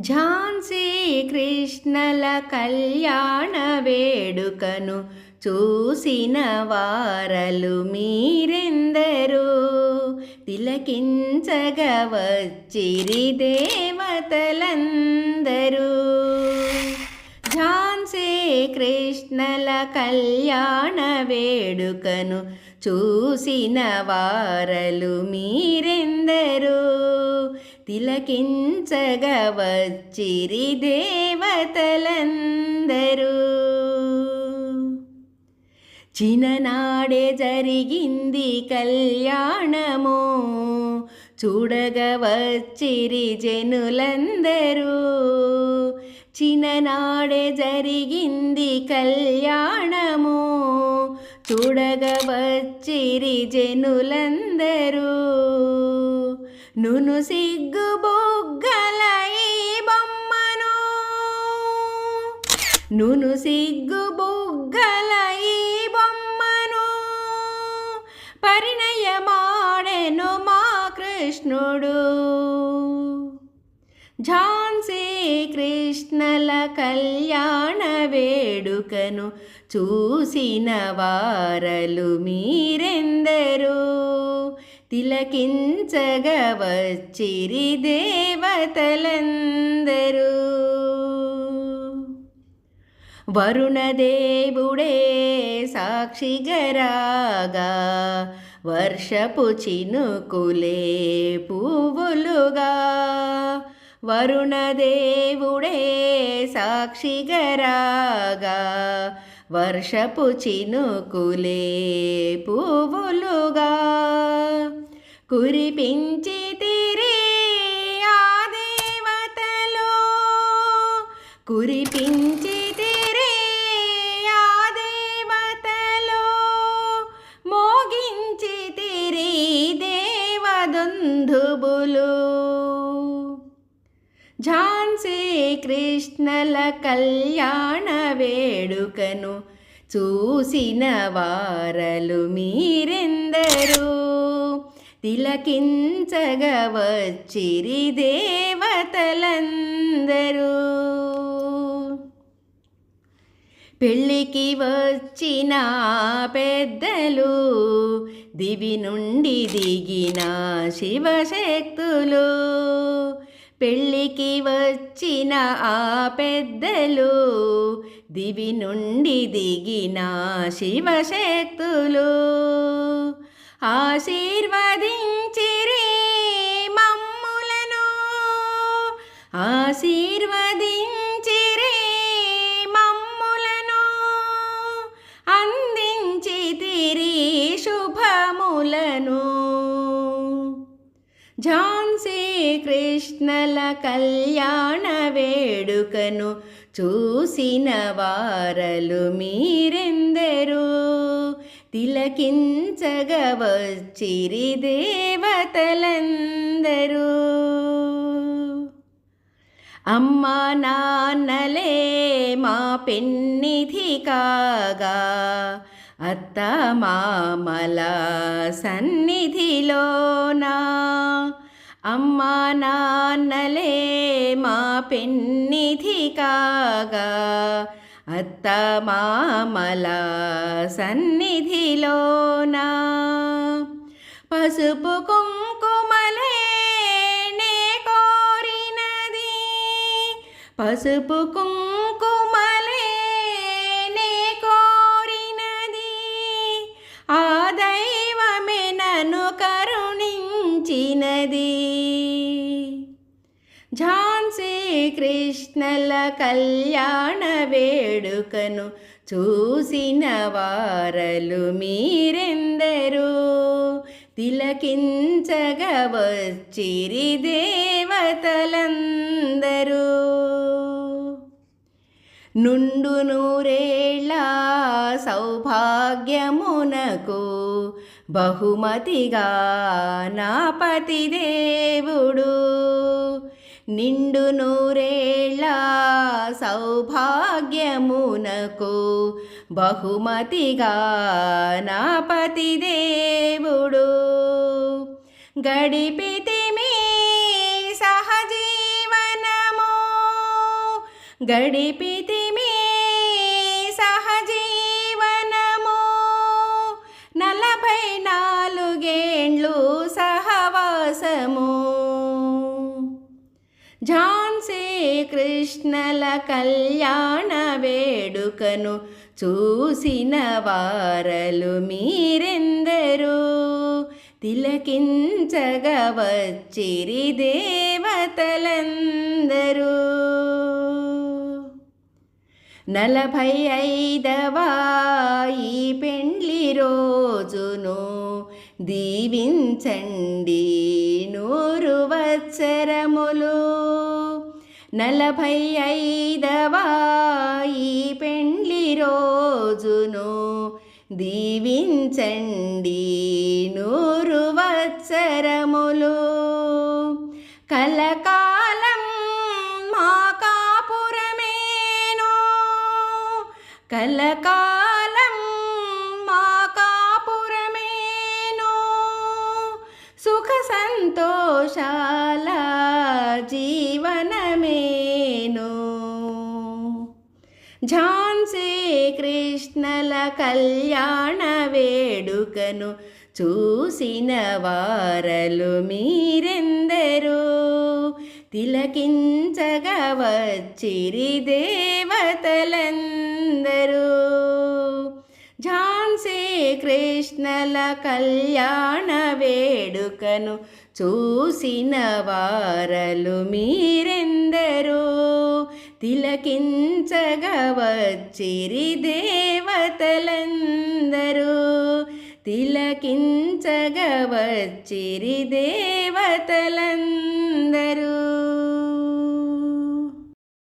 ఝాన్సీ కృష్ణల కళ్యాణ వేడుకను చూసిన వారలు మీరెందరూ? తిలకించగవచ్చిరి దేవతలందరూ. ఝాన్సీ కృష్ణల కళ్యాణ వేడుకను చూసిన వారలు మీరే తిలకించగవచ్చిరి దేవతలందరూ. చిన్ననాడే జరిగింది కళ్యాణము చూడగవచ్చిరి జనులందరూ. చిన్ననాడే జరిగింది కళ్యాణము చూడగవచ్చిరి జనులందరూ. నును సిగ్గు బొగ్గల ఈ బొమ్మను. నును సిగ్గు బొగ్గల ఈ బొమ్మను. పరిణయమాడెను మా కృష్ణుడు. ఝాన్సీ కృష్ణల కళ్యాణ వేడుకను చూసిన వారలు మీరెందరూ? తిలకించగ వచ్చిరి దేవతలందరూ. వరుణదేవుడే సాక్షిగరాగా వర్షపు చినుకులే పువ్వులుగా. వరుణదేవుడే సాక్షిగరాగా వర్షపు చినుకులే పువ్వులుగా. కురిపించి తిరే ఆ దేవతలు. కురిపించి తిరే ఆ దేవతలు. మోగించి తిరే దేవదంధుబులు ఝాన్సీ కృష్ణల కళ్యాణ వేడుకను చూసిన వారలు మీరెందరూ. తిలకించగవచ్చిరి దేవతలందరూ పెళ్ళికి వచ్చిన పెద్దలు దివి నుండి దిగిన శివశక్తులు. పెళ్ళికి వచ్చిన ఆ పెద్దలు దివి నుండి దిగిన శివశక్తులు. ఆశీర్వదించిరి మమ్ములను. ఆశీర్వదించిరి మమ్ములను. అందించి తిరి శుభములను. ఝాన్సీ కృష్ణల కళ్యాణ వేడుకను చూసిన వారలు మీరెందరూ? తిలకించగవచ్చిరి దేవతలందరూ అమ్మా నాన్నలే మా పెన్నిధి కాగా అత్త మామల సన్నిధిలోనా. అమ్మ నాన్నలే మా పెన్నిధి కాగా అత్త సన్నిధిలోన? పసుపు కుంకుమలే నే కోరినది. పసుపు కుంకుమలే నే కోరినది. ఆ దైవమే నన్ను కరుణించినది. ఝా కృష్ణల కళ్యాణ వేడుకను చూసిన వారలు మీరెందరూ. తిలకించగా వచ్చిరి దేవతలందరూ. నుండు నూరేళ్ళ సౌభాగ్యమునకు బహుమతిగా నా పతిదేవుడు. నిండు నూరేళ్ళ సౌభాగ్యమునకు బహుమతిగా నా పతిదేవుడు గడిపితిమి సహజీవనము గడిపితి కృష్ణల కళ్యాణ వేడుకను చూసిన వారలు మీరెందరూ. తిలకించగా వచ్చిరి దేవతలందరూ. నలభై ఐదవ ఈ పెండ్లి రోజును దీవించండి నూరు వత్సరములు నలభై ఐదవ ఈ పెండ్లి రోజును దీవించండి నూరు వత్సరములు. కలకాలం మా కాపురమేను కలకాలం మా కాపురమేను సుఖ సంతోషాల జీవనమేను ఝాన్సీ కృష్ణల కళ్యాణ వేడుకను చూసిన వారలు మీరెందరూ? తిలకించగా వచ్చిరి దేవతలందరూ. ఝాన్సీ కృష్ణల కళ్యాణ వేడుకను చూసిన వారలు మీరెందరూ? తిలకించగా వచ్చిరి దేవతలందరూ. తిలకించగా వచ్చిరి దేవతలందరూ.